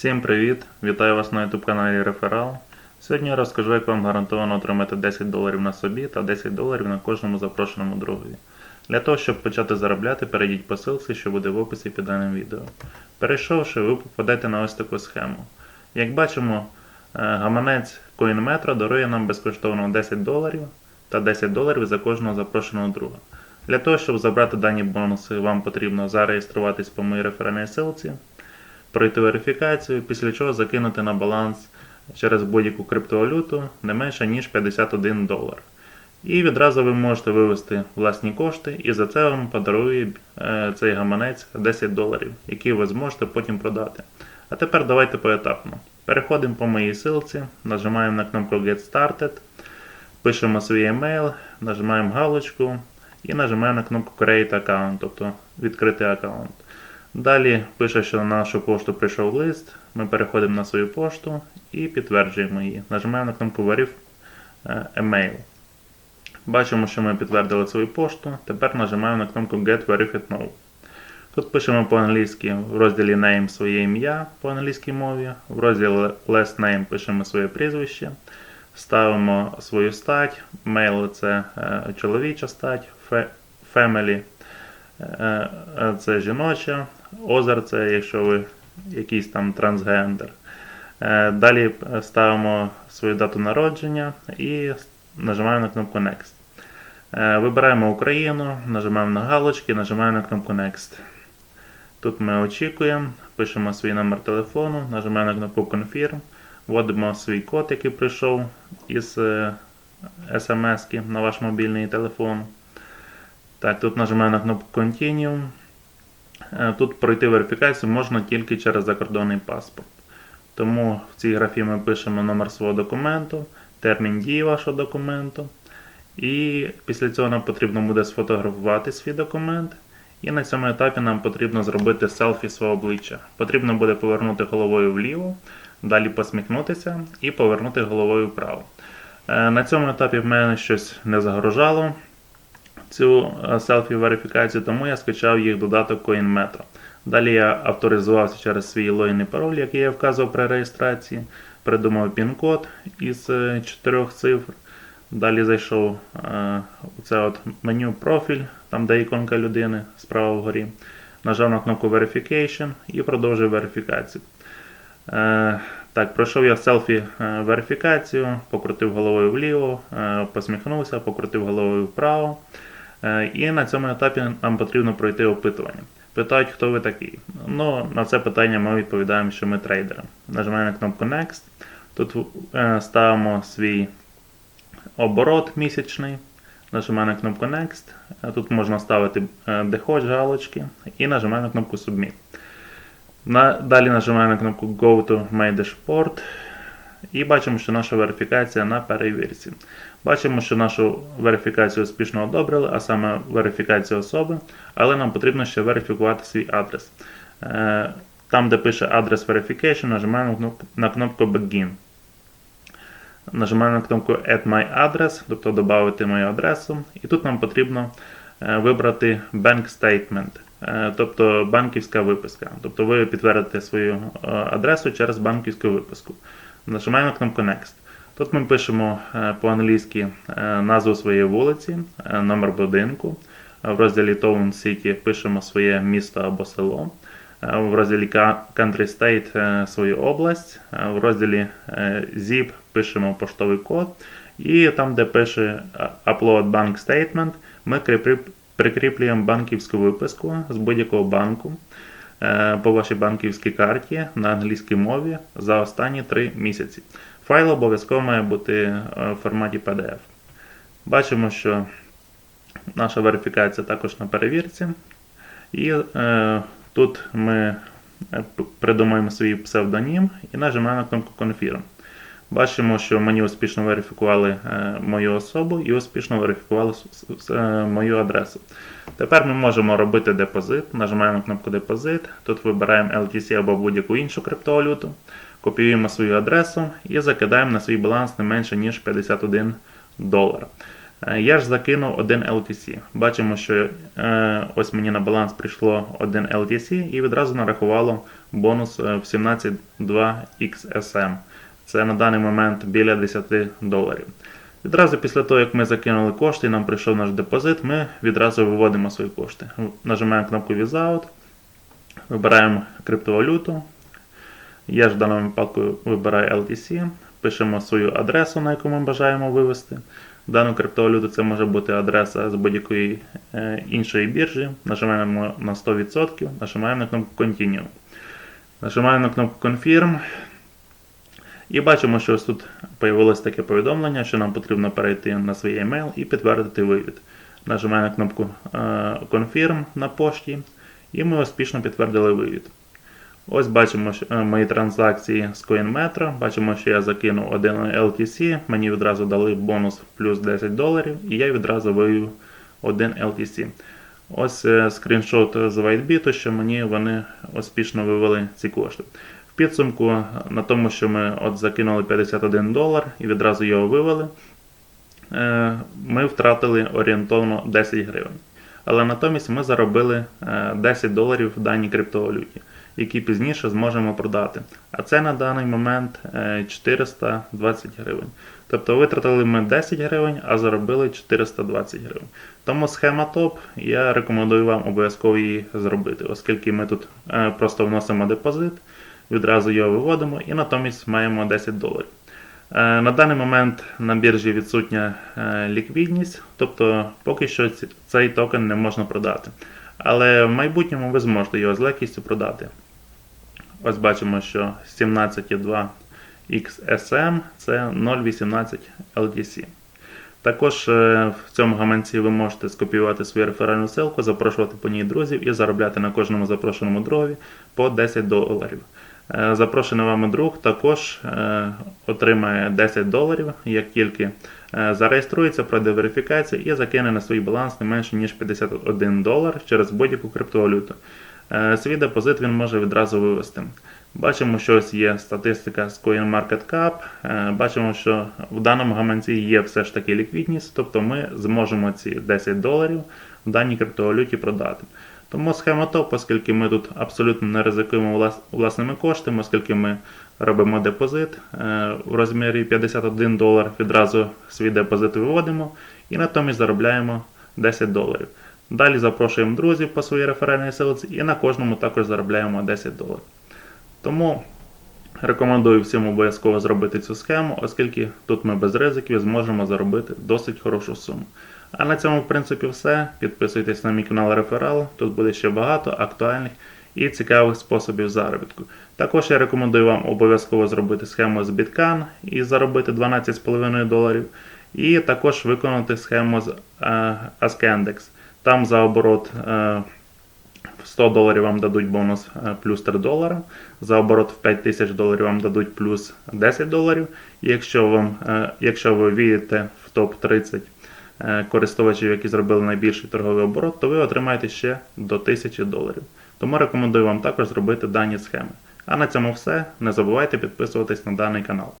Всім привіт! Вітаю вас на YouTube каналі Реферал. Сьогодні я розкажу, як вам гарантовано отримати 10 доларів на собі та 10 доларів на кожному запрошеному другові. Для того, щоб почати заробляти, перейдіть по ссылці, що буде в описі під даним відео. Перейшовши, ви попадете на ось таку схему. Як бачимо, е, гаманець CoinMetro дарує нам безкоштовно 10 доларів та 10 доларів за кожного запрошеного друга. Для того, щоб забрати дані бонуси, вам потрібно зареєструватись по моїй реферальній ссылці, пройти верифікацію, після чого закинути на баланс через будь-яку криптовалюту не менше ніж 51 долар. І відразу ви можете вивести власні кошти, і за це вам подарує е, цей гаманець 10 доларів, які ви зможете потім продати. А тепер давайте поетапно. Переходимо по моїй ссылці, нажимаємо на кнопку Get Started, пишемо свій емейл, нажимаємо галочку і нажимаємо на кнопку Create Account, тобто відкрити аккаунт. Далі пише, що на нашу пошту прийшов лист. Ми переходимо на свою пошту і підтверджуємо її. Нажимаємо на кнопку е, Email. Бачимо, що ми підтвердили свою пошту. Тепер нажимаємо на кнопку Get Verified Now. Тут пишемо по-англійськи в розділі Name своє ім'я по англійській мові. В розділі Last Name пишемо своє прізвище. Ставимо свою стать. Mail це е, чоловіча стать. Family е, е, це жіноча. Озер це якщо ви якийсь там трансгендер. Е, Далі е, ставимо свою дату народження і нажимаємо на кнопку Next. Е, Вибираємо Україну, нажимаємо на галочки, нажимаємо на кнопку Next. Тут ми очікуємо, пишемо свій номер телефону, нажимаємо на кнопку Confirm, вводимо свій код, який прийшов із е, SMS на ваш мобільний телефон. Так, тут нажимаємо на кнопку Continue. Е, Тут пройти верифікацію можна тільки через закордонний паспорт. Тому в цій графі ми пишемо номер свого документу, термін дії вашого документу. І після цього нам потрібно буде сфотографувати свій документ. І на цьому етапі нам потрібно зробити селфі свого обличчя. Потрібно буде повернути головою вліво, далі посміхнутися і повернути головою вправо. Е, На цьому етапі в мене щось не загрожало цю е, селфі-верифікацію, тому я скачав їх додаток CoinMetro. Далі я авторизувався через свій логін і пароль, який я вказував при реєстрації, придумав пін-код із е, чотирьох цифр. Далі зайшов е, у це от меню профіль, там де іконка людини справа вгорі. Нажав на кнопку Verification і продовжив верифікацію. Так, пройшов я селфі е, верифікацію, покрутив головою вліво, посміхнувся, покрутив головою вправо. Е, І на цьому етапі нам потрібно пройти опитування. Питають, хто ви такий. Ну, на це питання ми відповідаємо, що ми трейдери. Нажимаємо на кнопку Next. Тут е, ставимо свій оборот місячний. Нажимаємо на кнопку Next. Е, Тут можна ставити де хоч галочки і нажимаємо на кнопку Submit. Далі нажимаємо на кнопку Go to My Dashboard. І бачимо, що наша верифікація на перевірці. Бачимо, що нашу верифікацію успішно одобрили, а саме верифікацію особи, але нам потрібно ще верифікувати свій адрес. Е, Там, де пише адрес Verification, нажимаємо на кнопку Begin. Нажимаємо на кнопку Add My Address, тобто додати мою адресу. І тут нам потрібно е, вибрати Bank Statement, е, тобто банківська виписка. Тобто ви підтвердите свою адресу через банківську виписку. Нажимаємо кнопку Next. Тут ми пишемо е, по-англійськи е, назву своєї вулиці, е, номер будинку. В розділі Town City пишемо своє місто або село. В розділі Country State свою область. В розділі ZIP пишемо поштовий код. І там, де пише Upload Bank Statement, ми прикріплюємо банківську виписку з будь-якого банку по вашій банківській карті на англійській мові за останні 3 місяці. Файл обов'язково має бути е, в форматі PDF. Бачимо, що наша верифікація також на перевірці. І е, тут ми е, придумаємо свій псевдонім і нажимаємо на кнопку Confirm. Бачимо, що мені успішно верифікували е, мою особу і успішно верифікували е, мою адресу. Тепер ми можемо робити депозит. Нажимаємо на кнопку Депозит. Тут вибираємо LTC або будь-яку іншу криптовалюту. Копіюємо свою адресу і закидаємо на свій баланс не менше, ніж 51 долар. Е, Я ж закинув один LTC. Бачимо, що ось мені на баланс прийшло один LTC і відразу нарахувало бонус в 17.2 XSM. Це на даний момент біля 10 доларів. Відразу після того, як ми закинули кошти і нам прийшов наш депозит, ми відразу виводимо свої кошти. Нажимаємо кнопку Visa вибираємо криптовалюту. Я ж в даному випадку вибираю LTC, пишемо свою адресу, на яку ми бажаємо вивести. Дану криптовалюту це може бути адреса з будь-якої е, іншої біржі. Нажимаємо на 100%, нажимаємо на кнопку Continue. Нажимаємо на кнопку Confirm. І бачимо, що ось тут появилось таке повідомлення, що нам потрібно перейти на свій емейл і підтвердити вивід. Нажимаємо на кнопку е, Confirm на пошті, і ми успішно підтвердили вивід. Ось бачимо е, мої транзакції з CoinMetro. Бачимо, що я закинув один LTC, мені відразу дали бонус плюс 10 доларів, і я відразу вивів один LTC. Ось е, скріншот з WhiteBit, що мені вони успішно вивели ці кошти. Підсумку на тому, що ми от закинули 51 долар і відразу його вивели, е, ми втратили орієнтовно 10 гривень. Але натомість ми заробили е, 10 доларів в даній криптовалюті, які пізніше зможемо продати. А це на даний момент е, 420 гривень. Тобто витратили ми 10 гривень, а заробили 420 гривень. Тому схема топ, я рекомендую вам обов'язково її зробити, оскільки ми тут е, просто вносимо депозит, відразу його виводимо і натомість маємо 10 доларів. Е, На даний момент на біржі відсутня е, ліквідність, тобто поки що цей токен не можна продати. Але в майбутньому ви зможете його з легкістю продати. Ось бачимо, що 17,2 XSM це 0,18 LTC. Також е, в цьому гаманці ви можете скопіювати свою реферальну ссылку, запрошувати по ній друзів і заробляти на кожному запрошеному другові по 10 доларів. Е, Запрошений вами друг також е, отримає 10 доларів, як тільки е, зареєструється, пройде верифікацію і закине на свій баланс не менше ніж 51 долар через будь-яку криптовалюту. Свій депозит він може відразу вивести. Бачимо, що ось є статистика з CoinMarketCap. Бачимо, що в даному гаманці є все ж таки ліквідність, тобто ми зможемо ці 10 доларів в даній криптовалюті продати. Тому схема топ, оскільки ми тут абсолютно не ризикуємо влас- власними коштами, оскільки ми робимо депозит е, у розмірі 51 долар, відразу свій депозит виводимо і натомість заробляємо 10 доларів. Далі запрошуємо друзів по своїй реферальній силці і на кожному також заробляємо 10 доларів. Тому рекомендую всім обов'язково зробити цю схему, оскільки тут ми без ризиків зможемо заробити досить хорошу суму. А на цьому, в принципі, все. Підписуйтесь на мій канал Реферал, тут буде ще багато актуальних і цікавих способів заробітку. Також я рекомендую вам обов'язково зробити схему з Bitcan і заробити 12,5 доларів. І також виконати схему з е, Askendex. Там за оборот е, в 100 доларів вам дадуть бонус е, плюс 3 долара. За оборот в 5000 доларів вам дадуть плюс 10 доларів. Якщо, вам, якщо ви війдете в топ-30 е, користувачів, які зробили найбільший торговий оборот, то ви отримаєте ще до 1000 доларів. Тому рекомендую вам також зробити дані схеми. А на цьому все. Не забувайте підписуватись на даний канал.